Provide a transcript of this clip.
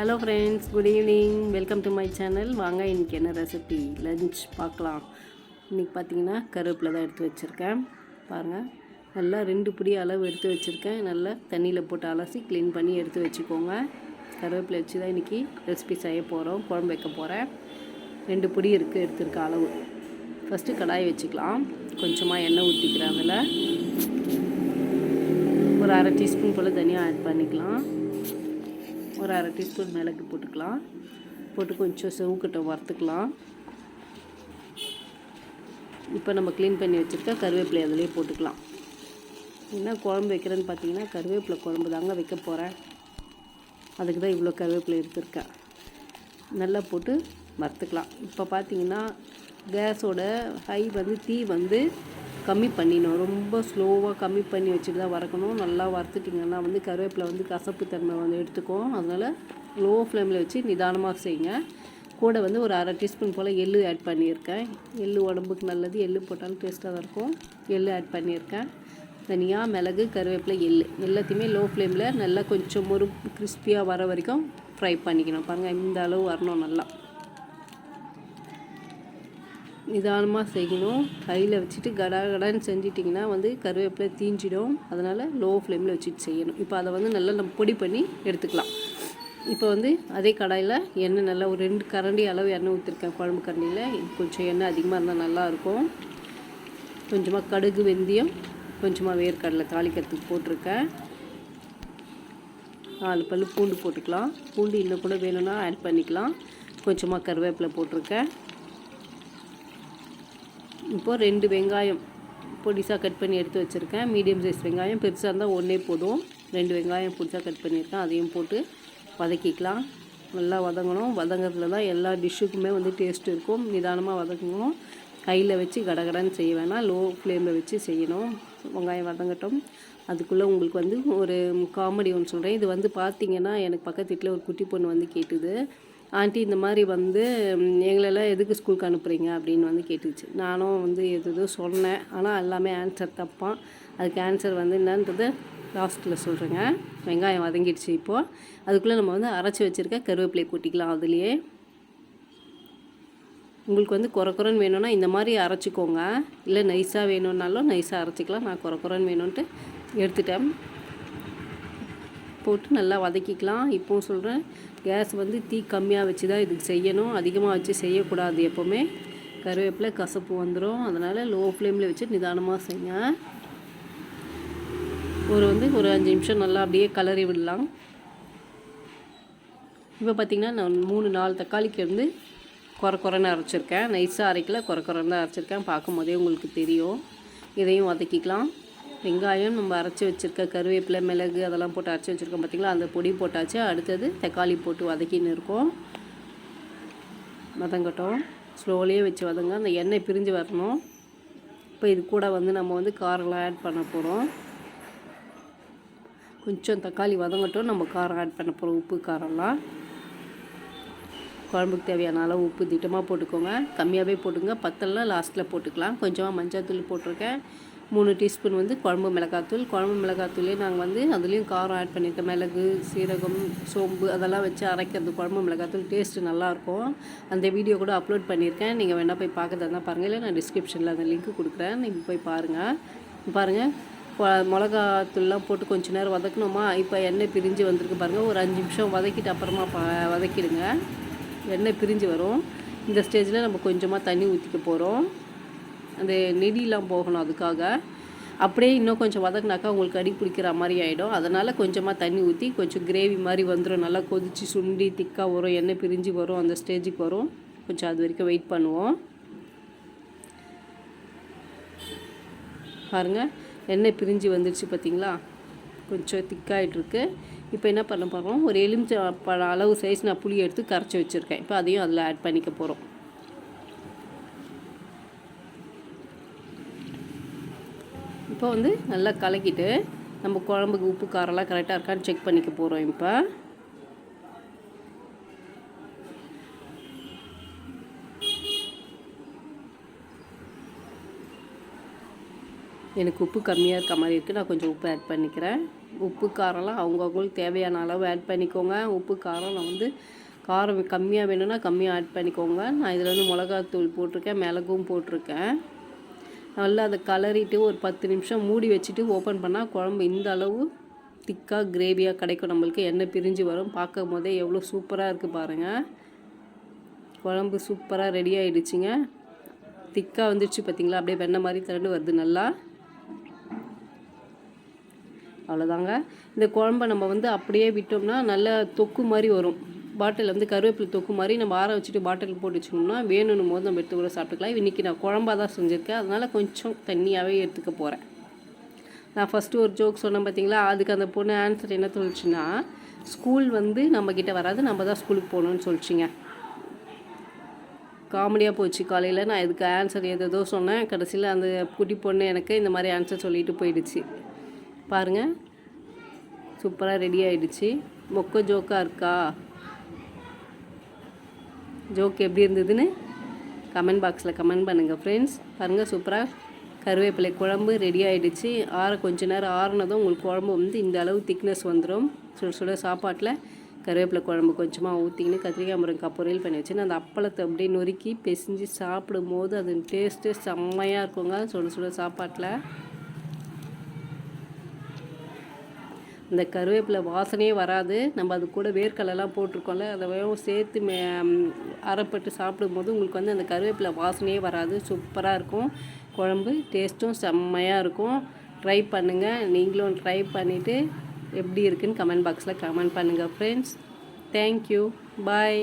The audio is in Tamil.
Hello friends good evening welcome to my channel வாங்க இன்றைக்கி என்ன ரெசிபி லஞ்ச் பார்க்கலாம். இன்றைக்கி பார்த்தீங்கன்னா கருவேப்பிலை தான் எடுத்து வச்சுருக்கேன். பாருங்கள் நல்லா ரெண்டு பிடி அளவு எடுத்து வச்சுருக்கேன். நல்லா தண்ணியில் போட்டு அலசி க்ளீன் பண்ணி எடுத்து வச்சுக்கோங்க. கருவேப்பிலை வச்சு தான் இன்றைக்கி ரெசிபி செய்ய போகிறோம் குழம்பு வைக்க போகிறேன் ரெண்டு பிடி இருக்குது எடுத்துருக்க அளவு. ஃபஸ்ட்டு கடாய் வச்சுக்கலாம். கொஞ்சமாக எண்ணெய் ஊற்றிக்கிறேன் அதில். ஒரு அரை டீஸ்பூன் போல் தனியாக ஆட் பண்ணிக்கலாம். ஒரு அரை டீஸ்பூன் மிளகு போட்டுக்கலாம். போட்டு கொஞ்சம் செவுக்கட்டை வறுத்துக்கலாம். இப்போ நம்ம க்ளீன் பண்ணி வச்சுருக்க கருவேப்பிலை அதிலே போட்டுக்கலாம். என்ன குழம்பு வைக்கிறேன்னு பார்த்தீங்கன்னா கருவேப்பிலை குழம்பு தாங்க வைக்க போகிறேன் அதுக்கு தான் இவ்வளோ கருவேப்பிலை எடுத்திருக்கேன். நல்லா போட்டு வறுத்துக்கலாம். இப்போ பார்த்தீங்கன்னா கேஸோட ஹை வந்து தீ வந்து கம்மி பண்ணிடணும். ரொம்ப ஸ்லோவாக கம்மி பண்ணி வச்சுட்டு தான் வறுக்கணும். நல்லா வறுத்துட்டிங்கன்னா வந்து கருவேப்பிலை வந்து கசப்பு தன்மை வந்து எடுத்துக்கும். அதனால் லோ ஃப்ளேமில் வச்சு நிதானமாக செய்யுங்க. கூட வந்து ஒரு அரை டீஸ்பூன் போல் எள்ளு ஆட் பண்ணியிருக்கேன். எள்ளு உடம்புக்கு நல்லது. எள்ளு போட்டாலும் டேஸ்ட்டாக தான் இருக்கும். எள்ளு ஆட் பண்ணியிருக்கேன். தனியாக மிளகு கருவேப்பிலை எள்ளு எல்லாத்தையுமே லோ ஃப்ளேமில் நல்லா கொஞ்சம் ஒரு கிறிஸ்பியாக வர வரைக்கும் ஃப்ரை பண்ணிக்கணும். பாருங்கள் இந்த அளவு வரணும் நல்லா. நிதானமாக செய்யணும். கையில் வச்சுட்டு கடா கடான்னு செஞ்சிட்டிங்கன்னா வந்து கருவேப்பிலை தீஞ்சிடும். அதனால் லோ ஃப்ளேமில் வச்சுட்டு செய்யணும். இப்போ அதை வந்து நல்லா நம்ம பொடி பண்ணி எடுத்துக்கலாம். இப்போ வந்து அதே கடாயில் எண்ணெய் நல்லா ஒரு ரெண்டு கரண்டி அளவு எண்ணெய் ஊற்றிருக்கேன் குழம்பு கரண்டியில். கொஞ்சம் எண்ணெய் அதிகமாக இருந்தால் நல்லாயிருக்கும் கொஞ்சமாக கடுகு வெந்தயம் கொஞ்சமாக வேர்க்கடலை தாளிக்கிறதுக்கு போட்டிருக்கேன். நாலு பல் பூண்டு போட்டுக்கலாம். பூண்டு இன்னும் கூட வேணும்னா ஆட் பண்ணிக்கலாம். கொஞ்சமாக கருவேப்பிலை போட்டிருக்கேன். இப்போது ரெண்டு வெங்காயம் பொடிசாக கட் பண்ணி எடுத்து வச்சுருக்கேன். மீடியம் சைஸ் வெங்காயம் பெருசாக இருந்தால் ஒன்றே போதும். ரெண்டு வெங்காயம் பொடிசாக கட் பண்ணியிருக்கேன். அதையும் போட்டு வதக்கிக்கலாம். நல்லா வதங்கணும். வதங்கிறதுல தான் எல்லா டிஷ்ஷுக்குமே வந்து டேஸ்ட் இருக்கும். நிதானமாக வதங்கணும். கையில் வச்சு கடகடன்னு செய்ய வேணாம். லோ ஃப்ளேமில் வச்சு செய்யணும். வெங்காயம் வதங்கட்டும். அதுக்குள்ளே உங்களுக்கு வந்து ஒரு காமெடி ஒன்று சொல்கிறேன் இது வந்து பார்த்தீங்கன்னா எனக்கு பக்கத்து வீட்டில் ஒரு குட்டி பொண்ணு வந்து கேட்டுது. ஆண்டி இந்த மாதிரி வந்து எங்களெல்லாம் எதுக்கு ஸ்கூலுக்கு அனுப்புகிறீங்க அப்படின்னு வந்து கேட்டுச்சு. நானும் வந்து எது சொன்னேன். ஆனால் எல்லாமே ஆன்சர் தப்பான் அதுக்கு ஆன்சர் வந்து என்னன்றது லாஸ்ட்டில் சொல்கிறேங்க வெங்காயம் வதங்கிடுச்சு இப்போது அதுக்குள்ளே நம்ம வந்து அரைச்சி வச்சுருக்க கருவேப்பிலை கூட்டிக்கலாம் அதுலேயே. உங்களுக்கு வந்து குறக்குறன்னு வேணும்னா இந்த மாதிரி அரைச்சிக்கோங்க. இல்லை நைஸாக வேணும்னாலும் நைஸாக அரைச்சிக்கலாம். நான் குறக்குறன்னு வேணும்ன்ட்டு எடுத்துட்டேன். போட்டு நல்லா வதக்கிக்கலாம். இப்போவும் சொல்கிறேன் கேஸ் வந்து தீ கம்மியாக வச்சு தான் இதுக்கு செய்யணும். அதிகமாக வச்சு செய்யக்கூடாது எப்போவுமே. கருவேப்பிலை கசப்பு வந்துடும் அதனால் லோ ஃப்ளேமில் வச்சு நிதானமாக செய்யுங்க ஒரு வந்து ஒரு அஞ்சு நிமிஷம் நல்லா அப்படியே கலரி விடலாம். இப்போ பார்த்திங்கன்னா நான் மூணு நாலு தக்காளிக்கு வந்து குறை குறைன்னு அரைச்சிருக்கேன். நைஸாக அரைக்கல குறை குறைன்னு தான் அரைச்சிருக்கேன். பார்க்கும் போதே உங்களுக்கு தெரியும். இதையும் வதக்கிக்கலாம். வெங்காயம் நம்ம அரைச்சி வச்சுருக்க கருவேப்பிலை மிளகு அதெல்லாம் போட்டு அரைச்சி வச்சுருக்கோம் பார்த்திங்களா அந்த பொடி போட்டாச்சு. அடுத்தது தக்காளி போட்டு வதக்கின்னு இருக்கோம். வதங்கட்டும். ஸ்லோலியே வச்சு வதங்க. அந்த எண்ணெய் பிரிஞ்சு வரணும். இப்போ இது கூட வந்து நம்ம வந்து காரெல்லாம் ஆட் பண்ண போகிறோம் கொஞ்சம் தக்காளி வதங்கட்டும். நம்ம காரம் ஆட் பண்ண போகிறோம் உப்பு காரம்லாம். குழம்புக்கு தேவையான அளவு உப்பு திட்டமாக போட்டுக்கோங்க. கம்மியாகவே போட்டுங்க. பத்தெல்லாம் லாஸ்ட்டில் போட்டுக்கலாம். கொஞ்சமாக மஞ்சள் தூள் போட்டிருக்கேன். மூணு டீஸ்பூன் வந்து குழம்பு மிளகாத்தூள். குழம்பு மிளகாத்தூளே நாங்கள் வந்து அதுலேயும் காரம் ஆட் பண்ணியிருக்கோம் மிளகு சீரகம் சோம்பு அதெல்லாம் வச்சு அரைக்கிறது. குழம்பு மிளகாத்தூள் டேஸ்ட்டு நல்லாயிருக்கும் அந்த வீடியோ கூட அப்லோட் பண்ணியிருக்கேன் நீங்கள் வேணால் போய் பார்க்கறதா இருந்தால் பாருங்கள் இல்லை நான் டிஸ்கிரிப்ஷனில் அந்த லிங்க் கொடுக்குறேன். நீங்கள் போய் பாருங்கள் பாருங்கள் மிளகாத்தூள்லாம் போட்டு கொஞ்ச நேரம் வதக்கணுமா? இப்போ எண்ணெய் பிரிஞ்சு வந்திருக்கு பாருங்கள் ஒரு அஞ்சு நிமிஷம் வதக்கிட்டு அப்புறமா ப வதக்கிடுங்க. எண்ணெய் பிரிஞ்சு வரும். இந்த ஸ்டேஜில் நம்ம கொஞ்சமாக தண்ணி ஊற்றிக்க போகிறோம் அந்த நெடிலாம் போகணும் அதுக்காக. அப்படியே இன்னும் கொஞ்சம் வதக்குனாக்கா உங்களுக்கு அடி பிடிக்கிற மாதிரி ஆகிடும் அதனால் கொஞ்சமாக தண்ணி ஊற்றி கொஞ்சம் கிரேவி மாதிரி வந்துடும் நல்லா கொதிச்சு சுண்டி திக்காக வரும். எண்ணெய் பிரிஞ்சு வரும். அந்த ஸ்டேஜுக்கு வரும். கொஞ்சம் அது வரைக்கும் வெயிட் பண்ணுவோம். பாருங்கள் எண்ணெய் பிரிஞ்சு வந்துடுச்சு பார்த்தீங்களா கொஞ்சம் திக்காயிட்ருக்கு இப்போ என்ன பண்ண போகிறோம் ஒரு எலுமிச்சை பழ அளவு சைஸ் நான் புளி எடுத்து கரைச்சி வச்சுருக்கேன். இப்போ அதையும் அதில் ஆட் பண்ணிக்க போகிறோம் இப்போ வந்து நல்லா கலக்கிட்டு நம்ம குழம்புக்கு உப்பு காரம்லாம் கரெக்டாக இருக்கான்னு செக் பண்ணிக்க போகிறோம் இப்போ. எனக்கு உப்பு கம்மியாக இருக்க மாதிரி இருக்குது நான் கொஞ்சம் உப்பு ஆட் பண்ணிக்கிறேன். உப்பு காரம்லாம் அவங்கவுங்களுக்கு தேவையான அளவு ஆட் பண்ணிக்கோங்க. உப்பு காரம் நான் வந்து காரம் கம்மியாக வேணும்னா கம்மியாக ஆட் பண்ணிக்கோங்க. நான் இதில் வந்து மிளகாத்தூள் போட்டிருக்கேன் மிளகும் போட்டிருக்கேன். நல்லா அதை கலரிட்டு ஒரு பத்து நிமிஷம் மூடி வச்சுட்டு ஓப்பன் பண்ணால் குழம்பு இந்த அளவு திக்காக கிரேவியாக கிடைக்கும். நம்மளுக்கு எண்ணெய் பிரிஞ்சு வரும். பார்க்கும் போதே எவ்வளோ சூப்பராக இருக்குது பாருங்கள் குழம்பு சூப்பராக ரெடி ஆகிடுச்சிங்க திக்காக வந்துடுச்சு பார்த்தீங்களா அப்படியே வெண்ணெய் மாதிரி திரண்டு வருது நல்லா. அவ்வளோதாங்க இந்த குழம்ப நம்ம வந்து அப்படியே விட்டோம்னா நல்ல தொக்கு மாதிரி வரும். பாட்டில் வந்து கருவேப்பிலை தொக்கு மாதிரி நம்ம ஆற வச்சுட்டு பாட்டில் போட்டு வச்சுக்கணும்னா வேணும் போது நம்ம எடுத்து கூட சாப்பிட்டுக்கலாம் இன்றைக்கி நான் குழம்பா தான் செஞ்சுருக்கேன். அதனால் கொஞ்சம் தண்ணியாகவே எடுத்துக்க போகிறேன் நான் ஃபஸ்ட்டு ஒரு ஜோக் சொன்னேன் பார்த்தீங்களா அதுக்கு அந்த பொண்ணு ஆன்சர் என்ன சொல்லிச்சுன்னா ஸ்கூல் வந்து நம்மக்கிட்ட வராது நம்ம தான் ஸ்கூலுக்கு போகணுன்னு சொல்லிச்சிங்க. காமெடியாக போச்சு காலையில். நான் இதுக்கு ஆன்சர் எதோ சொன்னேன். கடைசியில் அந்த குட்டி பொண்ணு எனக்கு இந்த மாதிரி ஆன்சர் சொல்லிட்டு போயிடுச்சு. பாருங்கள் சூப்பராக ரெடி ஆகிடுச்சு மொக்க ஜோக்காக இருக்கா? ஜோக் எப்படி இருந்ததுன்னு கமெண்ட் பாக்ஸில் கமெண்ட் பண்ணுங்கள் ஃப்ரெண்ட்ஸ் பாருங்கள் சூப்பராக கருவேப்பிலை குழம்பு ரெடி ஆகிடுச்சு ஆற கொஞ்ச நேரம் ஆறுனதும் உங்களுக்கு குழம்பு வந்து இந்த அளவு திக்னஸ் வந்துடும் சுட சுட சாப்பாட்டில் கருவேப்பிலை குழம்பு கொஞ்சமாக ஊற்றிக்கின்னு கத்திரிக்காய் முருங்கக்காய் பொரியல் பண்ணி வச்சுன்னு அந்த அப்பளத்தை அப்படியே நொறுக்கி பிசைஞ்சு சாப்பிடும் போது அது டேஸ்ட்டு செம்மையாக இருக்குங்க. சுட சுட சாப்பாட்டில். இந்த கருவேப்பிலை வாசனையே வராது. நம்ம அது கூட வேர்க்கடலாம் போட்டிருக்கோம்ல அதை சேர்த்து மே அரைப்பட்டு சாப்பிடும்போது உங்களுக்கு வந்து அந்த கருவேப்பிலை வாசனையே வராது. சூப்பராக இருக்கும். குழம்பு டேஸ்ட்டும் செம்மையாக இருக்கும். ட்ரை பண்ணுங்கள் நீங்களும் ட்ரை பண்ணிவிட்டு எப்படி இருக்குன்னு கமெண்ட் பாக்ஸில் கமெண்ட் பண்ணுங்கள் ஃப்ரெண்ட்ஸ் தேங்க்யூ பாய்